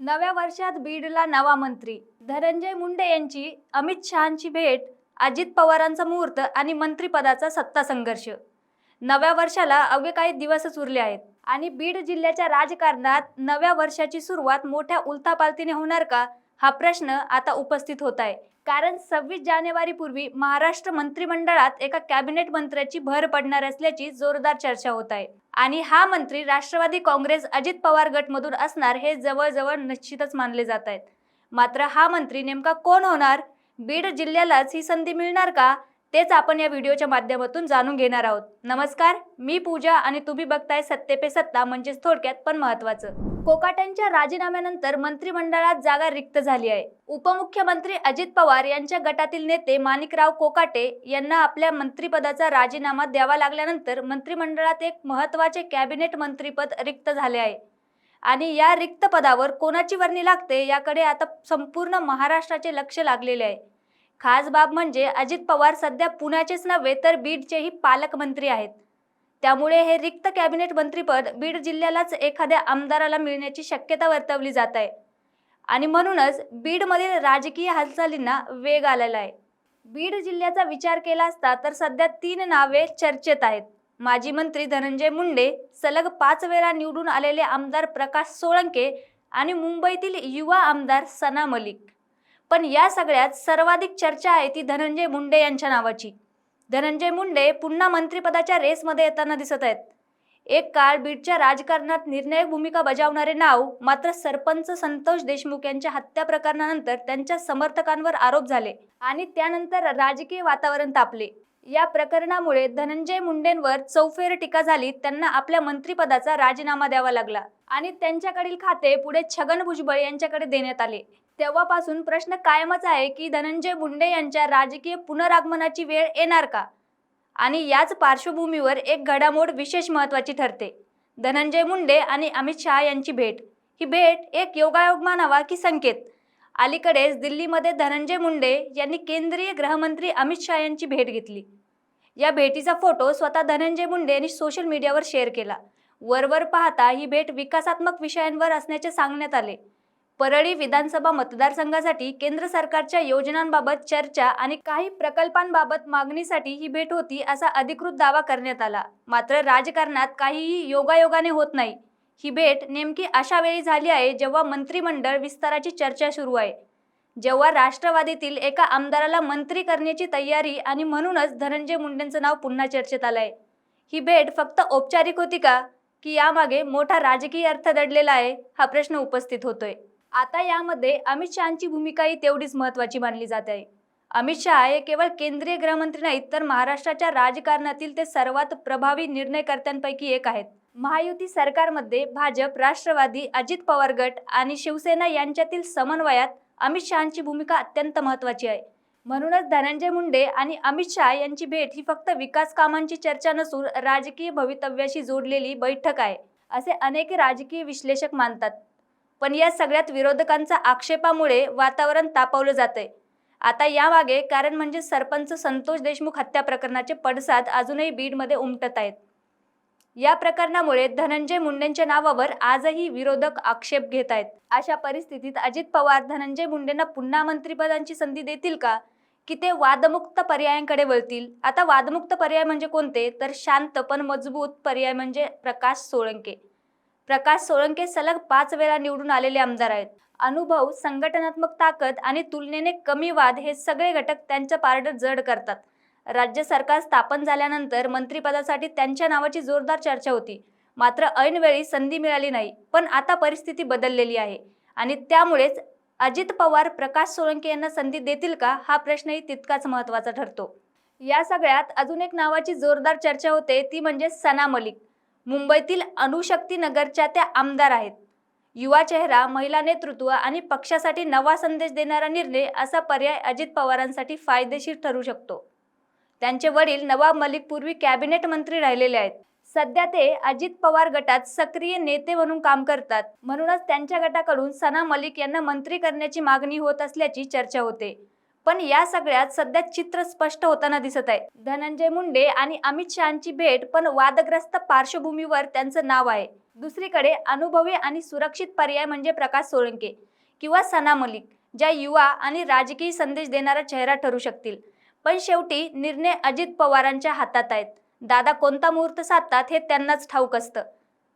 नव्या वर्षात बीडला नवा मंत्री. धनंजय मुंडे यांची अमित शहांची भेट अजित पवारांचा मुहूर्त आणि मंत्रिपदाचा सत्ता संघर्ष. नव्या वर्षाला अवघे काही दिवसच उरले आहेत. आणि बीड जिल्ह्याच्या राजकारणात नव्या वर्षाची सुरुवात मोठ्या उलथापालथीने होणार का? हा प्रश्न आता उपस्थित होत आहे. कारण सव्वीस जानेवारीपूर्वी महाराष्ट्र मंत्रिमंडळात एका कॅबिनेट मंत्र्याची भर पडणार असल्याची जोरदार चर्चा होत आहे. आणि हा मंत्री राष्ट्रवादी काँग्रेस अजित पवार गटमधून असणार हे जवळजवळ निश्चितच मानले जात आहेत. मात्र हा मंत्री नेमका कोण होणार? बीड जिल्ह्यालाच ही संधी मिळणार का? तेच आपण या व्हिडिओच्या माध्यमातून जाणून घेणार आहोत. नमस्कार मी पूजा आणि तुम्ही बघताय सत्ते पे सत्ता म्हणजेच थोडक्यात पण महत्वाचं कोकाट्यांच्या राजीनाम्यानंतर मंत्रिमंडळात जागा रिक्त झाली आहे. उपमुख्यमंत्री अजित पवार यांच्या गटातील नेते माणिकराव कोकाटे यांना आपल्या मंत्रिपदाचा राजीनामा द्यावा लागल्यानंतर मंत्रिमंडळात एक महत्त्वाचे कॅबिनेट मंत्रीपद रिक्त झाले आहे. आणि या रिक्त पदावर कोणाची वर्णी लागते याकडे आता संपूर्ण महाराष्ट्राचे लक्ष लागलेले आहे. खास बाब म्हणजे अजित पवार सध्या पुण्याचेच नव्हे तर बीडचेही पालकमंत्री आहेत. त्यामुळे हे रिक्त कॅबिनेट मंत्रीपद बीड जिल्ह्यालाच एखाद्या आमदाराला मिळण्याची शक्यता वर्तवली जात आहे. आणि म्हणूनच बीडमधील राजकीय हालचालींना वेग आलेला आहे. बीड जिल्ह्याचा विचार केला असता तर सध्या तीन नावे चर्चेत आहेत. माजी मंत्री धनंजय मुंडे सलग पाच वेळा निवडून आलेले आमदार प्रकाश सोळंके आणि मुंबईतील युवा आमदार सना मलिक. पण या सगळ्यात सर्वाधिक चर्चा आहे ती धनंजय मुंडे यांच्या नावाची. धनंजय मुंडे पुन्हा मंत्रिपदाच्या रेसमध्ये येताना दिसत आहेत. एक काळ बीडच्या राजकारणात निर्णायक भूमिका बजावणारे नाव मात्र सरपंच संतोष देशमुख यांच्या हत्या प्रकरणानंतर त्यांच्या समर्थकांवर आरोप झाले आणि त्यानंतर राजकीय वातावरण तापले. या प्रकरणामुळे धनंजय मुंडेंवर चौफेर टीका झाली त्यांना आपल्या मंत्रिपदाचा राजीनामा द्यावा लागला आणि त्यांच्याकडील खाते पुढे छगन भुजबळ यांच्याकडे देण्यात आले. तेव्हापासून प्रश्न कायमच आहे की धनंजय मुंडे यांच्या राजकीय पुनरागमनाची वेळ येणार का? आणि याच पार्श्वभूमीवर एक घडामोड विशेष महत्वाची ठरते. धनंजय मुंडे आणि अमित शहा यांची भेट. ही भेट एक योगायोग मानावा की संकेत. अलीकडेच दिल्लीमध्ये धनंजय मुंडे यांनी केंद्रीय गृहमंत्री अमित शहा यांची भेट घेतली. या भेटीचा फोटो स्वतः धनंजय मुंडे यांनी सोशल मीडियावर शेअर केला. वरवर पाहता ही भेट विकासात्मक विषयांवर असण्याचे सांगण्यात आले. परळी विधानसभा मतदारसंघासाठी केंद्र सरकारच्या योजनांबाबत चर्चा आणि काही प्रकल्पांबाबत मागणीसाठी ही भेट होती असा अधिकृत दावा करण्यात आला. मात्र राजकारणात काहीही योगायोगाने होत नाही. ही भेट नेमकी अशा वेळी झाली आहे जेव्हा मंत्रिमंडळ विस्ताराची चर्चा सुरू आहे. जेव्हा राष्ट्रवादीतील एका आमदाराला मंत्री करण्याची तयारी आणि म्हणूनच धनंजय मुंडेंचं नाव पुन्हा चर्चेत आलंय. ही भेट फक्त औपचारिक होती का? की यामागे मोठा राजकीय अर्थ दडलेला आहे? हा प्रश्न उपस्थित होतोय. आता यामध्ये अमित शहाची भूमिकाही तेवढीच महत्त्वाची मानली जात. आहे अमित शहा हे केवळ केंद्रीय गृहमंत्री नाहीत तर महाराष्ट्राच्या राजकारणातील ते सर्वात प्रभावी निर्णयकर्त्यांपैकी एक आहेत. महायुती सरकारमध्ये भाजप राष्ट्रवादी अजित पवार गट आणि शिवसेना यांच्यातील समन्वयात अमित शहाची भूमिका अत्यंत महत्त्वाची आहे. म्हणूनच धनंजय मुंडे आणि अमित शहा यांची भेट ही फक्त विकास कामांची चर्चा नसून राजकीय भवितव्याशी जोडलेली बैठक आहे असे अनेक राजकीय विश्लेषक मानतात. पण या सगळ्यात विरोधकांचा आक्षेपामुळे वातावरण तापवलं जातंय. आता यामागे कारण म्हणजे सरपंच संतोष देशमुख हत्या प्रकरणाचे पडसाद अजूनही बीडमध्ये उमटत आहेत. या प्रकरणामुळे धनंजय मुंडेंच्या नावावर आजही विरोधक आक्षेप घेत आहेत. अशा परिस्थितीत अजित पवार धनंजय मुंडेंना पुन्हा मंत्रिपदांची संधी देतील का? की ते वादमुक्त पर्यायांकडे वळतील? आता वादमुक्त पर्याय म्हणजे कोणते? तर शांत पण मजबूत पर्याय म्हणजे प्रकाश सोळंके. प्रकाश सोळंके सलग पाच वेळा निवडून आलेले आमदार आहेत. अनुभव संघटनात्मक ताकद आणि तुलनेने कमी वाद हे सगळे घटक त्यांचं पारड जड करतात. राज्य सरकार स्थापन झाल्यानंतर मंत्रिपदासाठी त्यांच्या नावाची जोरदार चर्चा होती. मात्र ऐनवेळी संधी मिळाली नाही पण आता परिस्थिती बदललेली आहे. आणि त्यामुळेच अजित पवार प्रकाश सोळंके यांना संधी देतील का हा प्रश्नही तितकाच महत्त्वाचा ठरतो. या सगळ्यात अजून एक नावाची जोरदार चर्चा होते ती म्हणजे सना मलिक. मुंबईतील अणुशक्ती नगरच्या त्या आमदार आहेत. युवा चेहरा महिला नेतृत्व आणि पक्षासाठी नवा संदेश देणारा निर्णय असा पर्याय अजित पवारांसाठी फायदेशीर ठरू शकतो. त्यांचे वडील नवाब मलिक पूर्वी कॅबिनेट मंत्री राहिलेले आहेत. सध्या ते अजित पवार गटात सक्रिय नेते म्हणून काम करतात. म्हणूनच त्यांच्या गटाकडून सना मलिक यांना मंत्री करण्याची मागणी होत असल्याची चर्चा होते. पण या सगळ्यात सध्या चित्र स्पष्ट होताना दिसत आहे. धनंजय मुंडे आणि अमित शहाची भेट पण वादग्रस्त पार्श्वभूमीवर त्यांचं नाव आहे. दुसरीकडे अनुभवी आणि सुरक्षित पर्याय म्हणजे प्रकाश सोळंके किंवा सना मलिक ज्या युवा आणि राजकीय संदेश देणारा चेहरा ठरू शकतील. पण शेवटी निर्णय अजित पवारांच्या हातात आहेत. दादा कोणता मुहूर्त साधतात हे त्यांनाच ठाऊक असतं.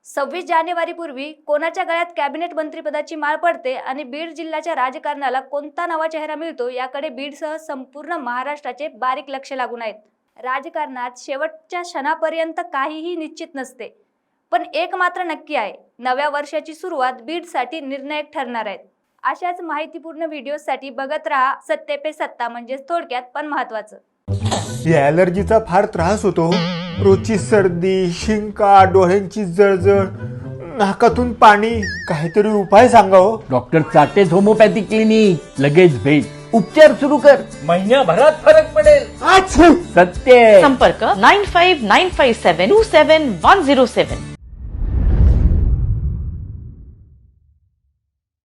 सव्वीस जानेवारीपूर्वी कोणाच्या गळ्यात कॅबिनेट मंत्रीपदाची माळ पडते आणि बीड जिल्ह्याच्या राजकारणाला कोणता नवा चेहरा मिळतो याकडे बीडसह संपूर्ण महाराष्ट्राचे बारीक लक्ष लागून आहेत. राजकारणात शेवटच्या क्षणापर्यंत काहीही निश्चित नसते. पण एक मात्र नक्की आहे नव्या वर्षाची सुरुवात बीडसाठी निर्णायक ठरणार आहेत. अशाच माहितीपूर्ण व्हिडिओसाठी बघत राहा सत्ते पे सत्ता म्हणजेच थोडक्यात पण महत्वाचं या अलर्जीचा फार त्रास होतो हो. रोजची सर्दी शिंका डोळ्यांची जळजळ नाकातून पाणी काहीतरी उपाय सांगा हो. डॉक्टर चाटेच होमोपॅथी क्लिनिक लगेच भेट. उपचार सुरू कर. महिन्याभरात फरक पडेल! सत्य संपर्क nine five nine five seven two seven one zero seven.